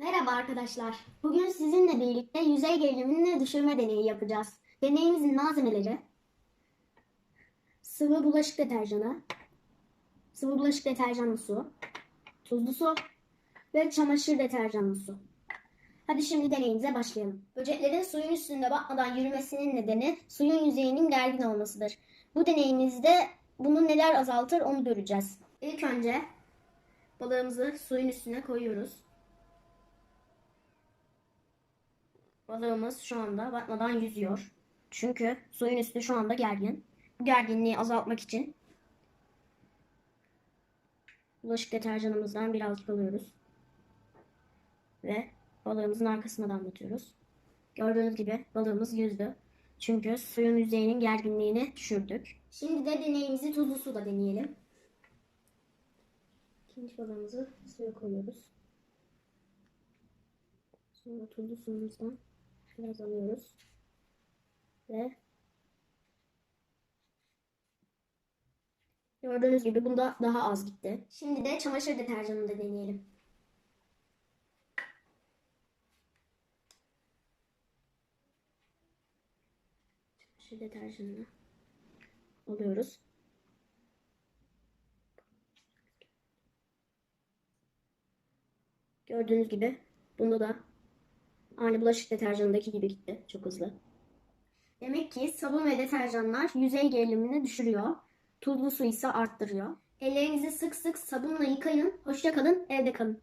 Merhaba arkadaşlar. Bugün sizinle birlikte yüzey gerilimini düşürme deneyi yapacağız. Deneyimizin malzemeleri sıvı bulaşık deterjanı, sıvı bulaşık deterjanlı su, tuzlu su ve çamaşır deterjanlı su. Hadi şimdi deneyimize başlayalım. Böceklerin suyun üstünde batmadan yürümesinin nedeni suyun yüzeyinin gergin olmasıdır. Bu deneyimizde bunu neler azaltır onu göreceğiz. İlk önce balığımızı suyun üstüne koyuyoruz. Balığımız şu anda batmadan yüzüyor. Çünkü suyun üstü şu anda gergin. Bu gerginliği azaltmak için bulaşık deterjanımızdan birazcık alıyoruz. Ve balığımızın arkasına damlatıyoruz. Gördüğünüz gibi balığımız yüzdü. Çünkü suyun yüzeyinin gerginliğini düşürdük. Şimdi de deneyimizi tuzlu suda deneyelim. İkinci balığımızı suya koyuyoruz. Sonra tuzlu suyumuzdan biraz alıyoruz. Ve gördüğünüz gibi bunda daha az gitti. Şimdi de çamaşır deterjanını da deneyelim. Çamaşır deterjanını alıyoruz. Gördüğünüz gibi bunda da aynı bulaşık deterjanındaki gibi gitti. Çok hızlı. Demek ki sabun ve deterjanlar yüzey gerilimini düşürüyor. Tuzlu su ise arttırıyor. Ellerinizi sık sık sabunla yıkayın. Hoşça kalın, evde kalın.